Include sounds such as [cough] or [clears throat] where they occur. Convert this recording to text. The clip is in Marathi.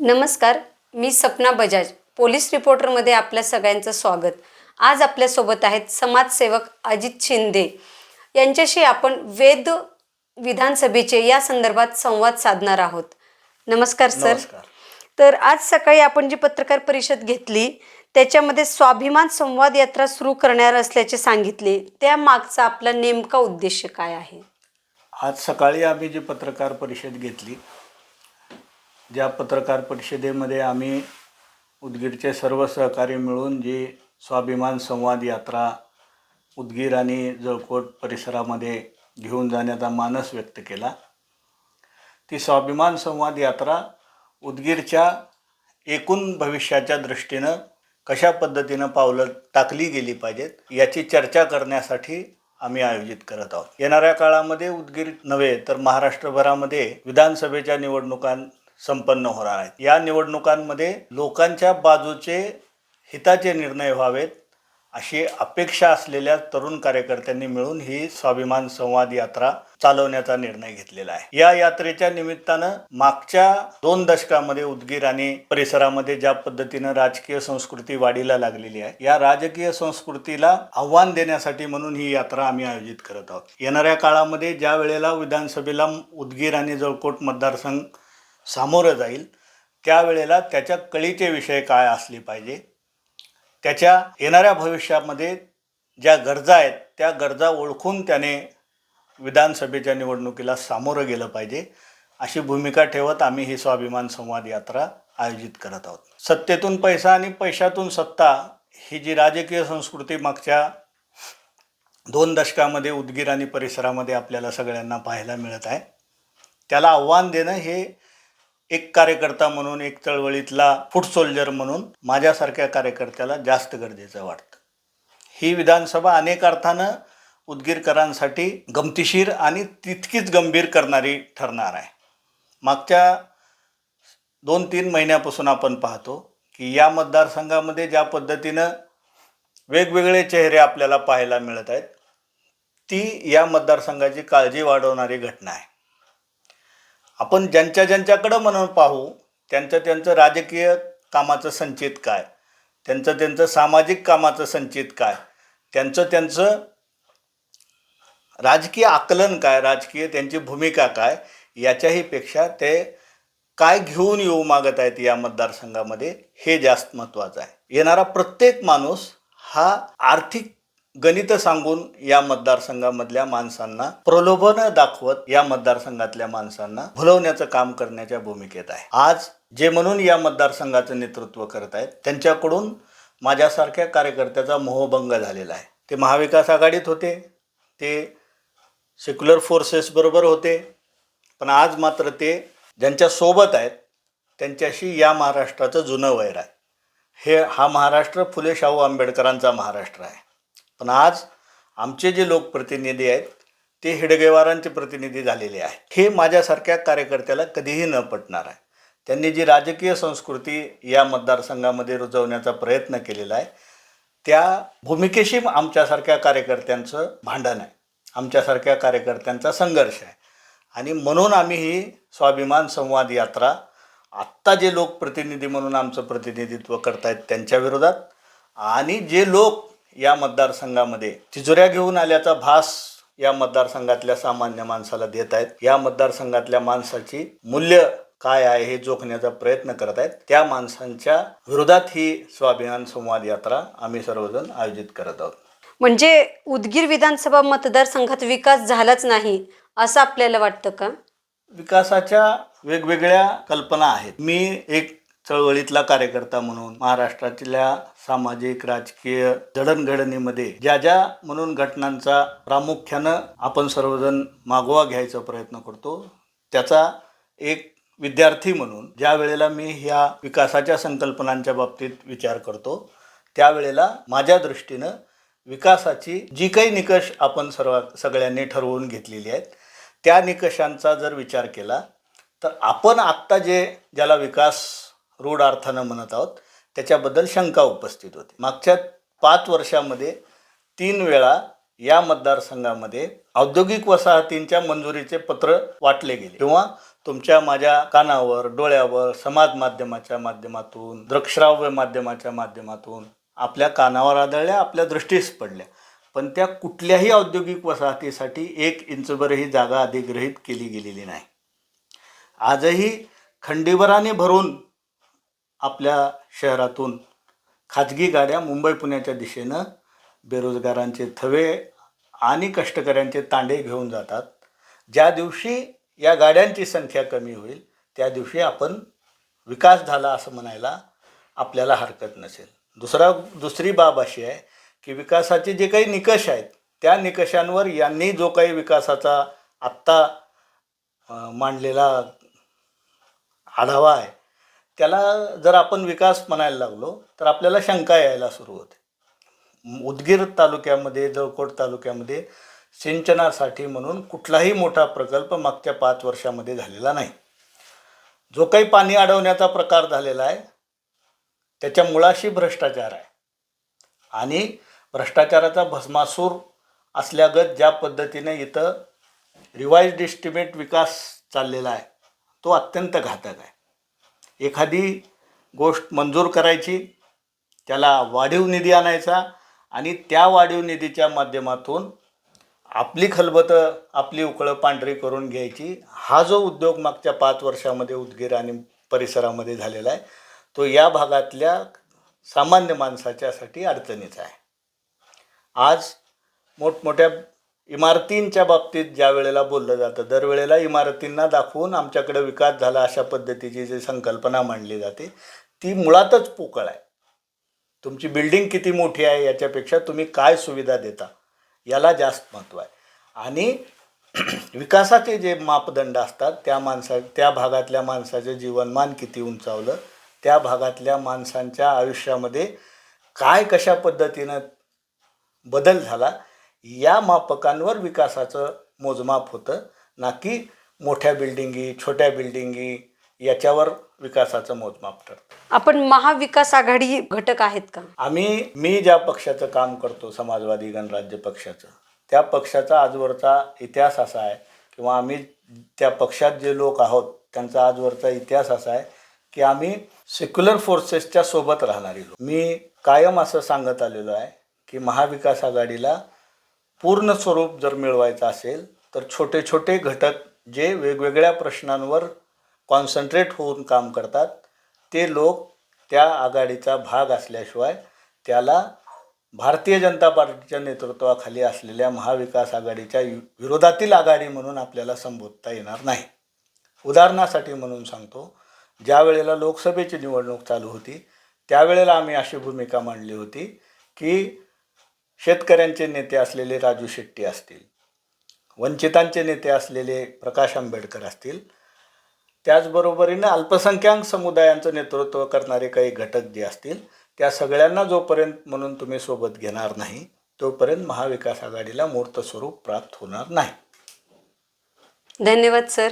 नमस्कार मी सपना बजाज पोलीस रिपोर्टरमध्ये आपल्या सगळ्यांचं स्वागत. आज आपल्यासोबत आहेत समाजसेवक अजित शिंदे. यांच्याशी आपण वेद विधानसभेचे या संदर्भात संवाद साधणार आहोत. नमस्कार सर. नमस्कार. तर आज सकाळी आपण जी पत्रकार परिषद घेतली त्याच्यामध्ये स्वाभिमान संवाद यात्रा सुरू करणार असल्याचे सांगितले. त्या मागचा आपला नेमका उद्देश काय आहे? आज सकाळी आम्ही जी पत्रकार परिषद घेतली ज्या पत्रकार परिषदेमध्ये आम्ही उदगीरचे सर्व सहकारी मिळून जी स्वाभिमान संवाद यात्रा उदगीर आणि जळकोट परिसरामध्ये घेऊन जाण्याचा मानस व्यक्त केला ती स्वाभिमान संवाद यात्रा उदगीरच्या एकूण भविष्याच्या दृष्टीनं कशा पद्धतीनं पावलं टाकली गेली पाहिजेत याची चर्चा करण्यासाठी आम्ही आयोजित करत आहोत. येणाऱ्या काळामध्ये उदगीर नव्हे तर महाराष्ट्रभरामध्ये विधानसभेच्या निवडणुकां संपन्न होणार आहेत. या निवडणुकांमध्ये लोकांच्या बाजूचे हिताचे निर्णय व्हावेत अशी अपेक्षा असलेल्या तरुण कार्यकर्त्यांनी मिळून ही स्वाभिमान संवाद यात्रा चालवण्याचा निर्णय घेतलेला आहे. या यात्रेच्या निमित्तानं मागच्या दोन दशकामध्ये उदगीर आणि परिसरामध्ये ज्या पद्धतीनं राजकीय संस्कृती वाढीला लागलेली आहे या राजकीय संस्कृतीला आव्हान देण्यासाठी म्हणून ही यात्रा आम्ही आयोजित करत आहोत. येणाऱ्या काळामध्ये ज्या वेळेला विधानसभेला उदगीर आणि जळकोट मतदारसंघ सामोरं जाईल त्यावेळेला त्याच्या कळीचे विषय काय असले पाहिजे? त्याच्या येणाऱ्या भविष्यामध्ये ज्या गरजा आहेत त्या गरजा ओळखून त्याने विधानसभेच्या निवडणुकीला सामोरं गेलं पाहिजे. अशी भूमिका ठेवत आम्ही ही स्वाभिमान संवाद यात्रा आयोजित करत आहोत. सत्तेतून पैसा आणि पैशातून सत्ता ही जी राजकीय संस्कृती मागच्या दोन दशकामध्ये उदगीर आणि परिसरामध्ये आपल्याला सगळ्यांना पाहायला मिळत आहे त्याला आव्हान देणं हे एक कार्यकर्ता म्हणून एक चळवळीतला फूट सोल्जर म्हणून माझ्यासारख्या कार्यकर्त्याला जास्त गरजेचं वाटतं. ही विधानसभा अनेक अर्थानं उदगीरकरांसाठी गमतीशीर आणि तितकीच गंभीर करणारी ठरणार आहे. मागच्या दोन तीन महिन्यापासून आपण पाहतो की या मतदारसंघामध्ये ज्या पद्धतीनं वेगवेगळे चेहरे आपल्याला पाहायला मिळत आहेत ती या मतदारसंघाची काळजी वाढवणारी घटना आहे. आपण ज्यांच्या ज्यांच्याकडं म्हणून पाहू त्यांचं त्यांचं राजकीय कामाचं संचित काय? त्यांचं त्यांचं सामाजिक कामाचं संचित काय? त्यांचं त्यांचं राजकीय आकलन काय? राजकीय त्यांची भूमिका काय? याच्याही पेक्षा ते काय घेऊन येऊ मागत आहेत या मतदारसंघामध्ये हे जास्त महत्त्वाचं आहे. येणारा प्रत्येक माणूस हा आर्थिक गणित सांगून या मतदारसंघामधल्या माणसांना प्रलोभनं दाखवत या मतदारसंघातल्या माणसांना भुलवण्याचं काम करण्याच्या भूमिकेत आहे. आज जे म्हणून या मतदारसंघाचं नेतृत्व करत आहेत त्यांच्याकडून माझ्यासारख्या कार्यकर्त्याचा मोहभंग झालेला आहे. ते महाविकास आघाडीत होते ते सेक्युलर फोर्सेसबरोबर होते पण आज मात्र ते ज्यांच्या सोबत आहेत त्यांच्याशी या महाराष्ट्राचं जुनं वैर आहे. हे हा महाराष्ट्र फुले शाहू आंबेडकरांचा महाराष्ट्र आहे. पण आज आमचे जे लोकप्रतिनिधी आहेत ते हेडगेवारांचे प्रतिनिधी झालेले आहेत. हे माझ्यासारख्या कार्यकर्त्याला कधीही न पटणार आहे. त्यांनी जी राजकीय संस्कृती या मतदारसंघामध्ये रुजवण्याचा प्रयत्न केलेला आहे त्या भूमिकेशी आमच्यासारख्या कार्यकर्त्यांचं भांडण आहे. आमच्यासारख्या कार्यकर्त्यांचा संघर्ष आहे. आणि म्हणून आम्ही ही स्वाभिमान संवाद यात्रा आत्ता जे लोकप्रतिनिधी म्हणून आमचं प्रतिनिधित्व करतायत त्यांच्या विरोधात आणि जे लोक या मतदारसंघामध्ये तिजोऱ्या घेऊन आल्याचा भास या मतदारसंघातल्या सामान्य माणसाला देत आहेत. या मतदारसंघातल्या माणसाची मूल्य काय आहे हे जोखण्याचा प्रयत्न करत आहेत. त्या माणसांच्या विरोधात ही स्वाभिमान संवाद यात्रा आम्ही सर्वजण आयोजित करत आहोत. म्हणजे उदगीर विधानसभा मतदारसंघात विकास झालाच नाही असं आपल्याला वाटतं का? विकासाच्या वेगवेगळ्या कल्पना आहेत. मी एक चळवळीतला कार्यकर्ता म्हणून महाराष्ट्रातल्या सामाजिक राजकीय जडणघडणीमध्ये ज्या ज्या म्हणून घटनांचा प्रामुख्यानं आपण सर्वजण मागोवा घ्यायचा प्रयत्न करतो त्याचा एक विद्यार्थी म्हणून ज्या वेळेला मी ह्या विकासाच्या संकल्पनांच्या बाबतीत विचार करतो त्यावेळेला माझ्या दृष्टीनं विकासाची जी काही निकष आपण सर्व सगळ्यांनी ठरवून घेतलेली आहेत त्या निकषांचा जर विचार केला तर आपण आत्ता जे ज्याला विकास रूढ अर्थानं म्हणत आहोत. त्याच्याबद्दल शंका उपस्थित होती. मागच्या पाच वर्षामध्ये तीन वेळा या मतदारसंघामध्ये औद्योगिक वसाहतींच्या मंजुरीचे पत्र वाटले गेले. किंवा तुमच्या माझ्या कानावर डोळ्यावर समाज माध्यमाच्या माध्यमातून दृकश्राव्य माध्यमाच्या माध्यमातून आपल्या कानावर आदळल्या आपल्या दृष्टीस पडल्या. पण त्या कुठल्याही औद्योगिक वसाहतीसाठी एक इंचभरही जागा अधिग्रहित केली गेलेली नाही. आजही खंडीभराने भरून आपल्या शहरातून खाजगी गाड्या मुंबई पुण्याच्या दिशेनं बेरोजगारांचे थवे आणि कष्टकऱ्यांचे तांडे घेऊन जातात. ज्या दिवशी या गाड्यांची संख्या कमी होईल त्या दिवशी आपण विकास झाला असं म्हणायला आपल्याला हरकत नसेल. दुसरा दुसरी बाब अशी आहे की विकासाचे जे काही निकष आहेत त्या निकषांवर यांनी जो काही विकासाचा आत्ता मांडलेला आढावा आहे त्याला जर आपण विकास म्हणायला लागलो तर आपल्याला शंका यायला सुरू होते. उदगीर तालुक्यामध्ये जळकोट तालुक्यामध्ये सिंचनासाठी म्हणून कुठलाही मोठा प्रकल्प मागच्या पाच वर्षामध्ये झालेला नाही. जो काही पाणी अडवण्याचा प्रकार झालेला आहे त्याच्या मुळाशी भ्रष्टाचार आहे. आणि भ्रष्टाचाराचा भस्मासूर असल्यागत ज्या पद्धतीने इथं रिवाईज एस्टिमेट विकास चाललेला आहे तो अत्यंत घातक आहे. एखादी गोष्ट मंजूर करायची त्याला वाढीव निधी आणायचा आणि त्या वाढीव निधीच्या माध्यमातून आपली खलबतं आपली उकळं पांढरी करून घ्यायची. हा जो उद्योग मागच्या पाच वर्षामध्ये उदगीर आणि परिसरामध्ये झालेला आहे तो या भागातल्या सामान्य माणसाच्यासाठी अडचणीचा आहे. आज मोठमोठ्या इमारतींच्या बाबतीत ज्या वेळेला बोललं जातं दरवेळेला इमारतींना दाखवून आमच्याकडे विकास झाला अशा पद्धतीची जी संकल्पना मांडली जाते ती मुळातच पोकळ आहे. तुमची बिल्डिंग किती मोठी आहे याच्यापेक्षा तुम्ही काय सुविधा देता याला जास्त महत्त्व आहे. आणि [clears throat] विकासाचे जे मापदंड असतात त्या माणसा त्या भागातल्या माणसाचं जीवनमान किती उंचावलं त्या भागातल्या माणसांच्या आयुष्यामध्ये काय कशा पद्धतीनं बदल झाला या मापकांवर विकासाचं मोजमाप होतं. ना की मोठ्या बिल्डिंगी छोट्या बिल्डिंगी याच्यावर विकासाचं मोजमाप ठरतं. आपण महाविकास आघाडी घटक आहेत का? आम्ही मी ज्या पक्षाचं काम करतो समाजवादी गणराज्य पक्षाचं त्या पक्षाचा आजवरचा इतिहास असा आहे किंवा आम्ही त्या पक्षात जे लोक आहोत त्यांचा आजवरचा इतिहास असा आहे की आम्ही सेक्युलर फोर्सेसच्या सोबत राहणारी लोक. मी कायम असं सांगत आलेलो आहे की महाविकास आघाडीला पूर्ण स्वरूप जर मिळवायचं असेल तर छोटे छोटे घटक जे वेगवेगळ्या प्रश्नांवर कॉन्सन्ट्रेट होऊन काम करतात ते लोक त्या आघाडीचा भाग असल्याशिवाय त्याला भारतीय जनता पार्टीच्या नेतृत्वाखाली असलेल्या महाविकास आघाडीच्या वि- विरोधातील आघाडी म्हणून आपल्याला संबोधता येणार नाही. उदाहरणासाठी म्हणून सांगतो ज्या वेळेला लोकसभेची निवडणूक चालू होती त्यावेळेला आम्ही अशी भूमिका मांडली होती की शेतकऱ्यांचे नेते असलेले राजू शेट्टी असतील वंचितांचे नेते असलेले प्रकाश आंबेडकर असतील त्याचबरोबरीनं अल्पसंख्याक समुदायांचं नेतृत्व करणारे काही घटक जे असतील त्या सगळ्यांना जोपर्यंत म्हणून तुम्ही सोबत घेणार नाही तोपर्यंत महाविकास आघाडीला मूर्त स्वरूप प्राप्त होणार नाही. धन्यवाद सर.